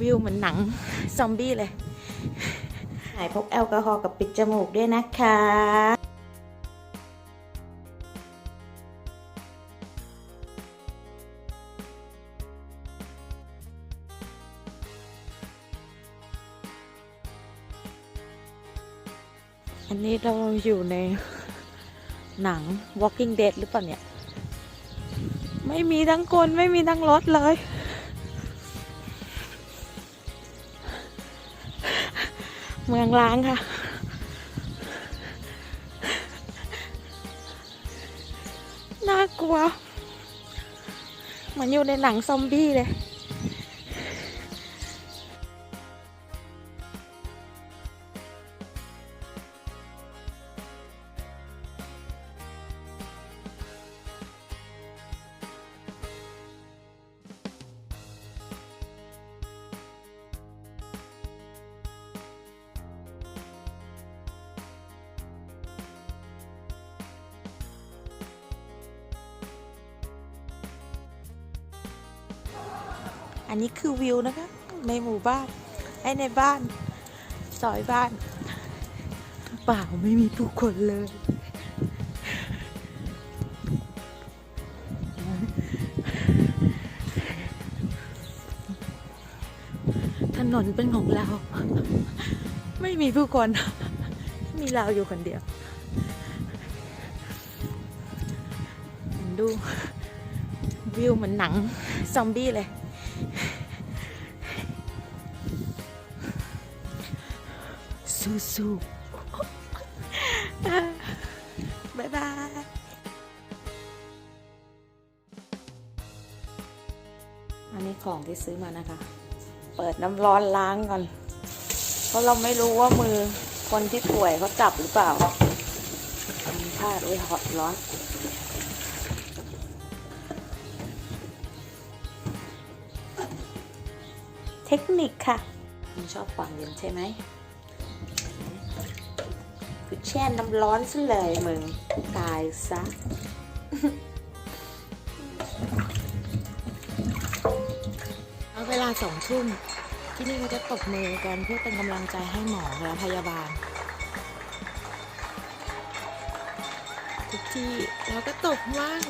วิวเหมือนหนังซอมบี้เลยหายพกแอลกอฮอล์กับปิดจมูกด้วยนะคะอันนี้เราอยู่ในหนัง Walking Dead หรือเปล่าเนี่ย ไม่มีทั้งคนไม่มีทั้งรถเลย เมืองล้างค่ะ น่ากลัว เหมือนอยู่ในหนังซอมบี้เลย อันนี้คือวิวนะคะ ในหมู่บ้าน ไอในบ้าน ซอยบ้านเปล่าไม่มีผู้คนเลย ถนนเป็นของเรา ไม่มีผู้คน มีเราอยู่คนเดียว ดูวิวเหมือนหนัง ซอมบี้เลย สู้สู้บายบายอันนี้ของที่ซื้อมานะคะ เปิดน้ำร้อนล้างก่อน เพราะเราไม่รู้ว่ามือคนที่ป่วยเขาจับหรือเปล่าทำท่าด้วยหอดร้อน เทคนิคค่ะมึงชอบความเย็นใช่ไหม แช่น้ำร้อนซะเลยมึง ตายซะเอาเวลาสองทุ่มที่นี่เขาจะตบมือกันเพื่อเป็นกำลังใจให้หมอและพยาบาล ทุกที่เราก็ตบว่าง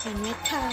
เห็นไหมคะ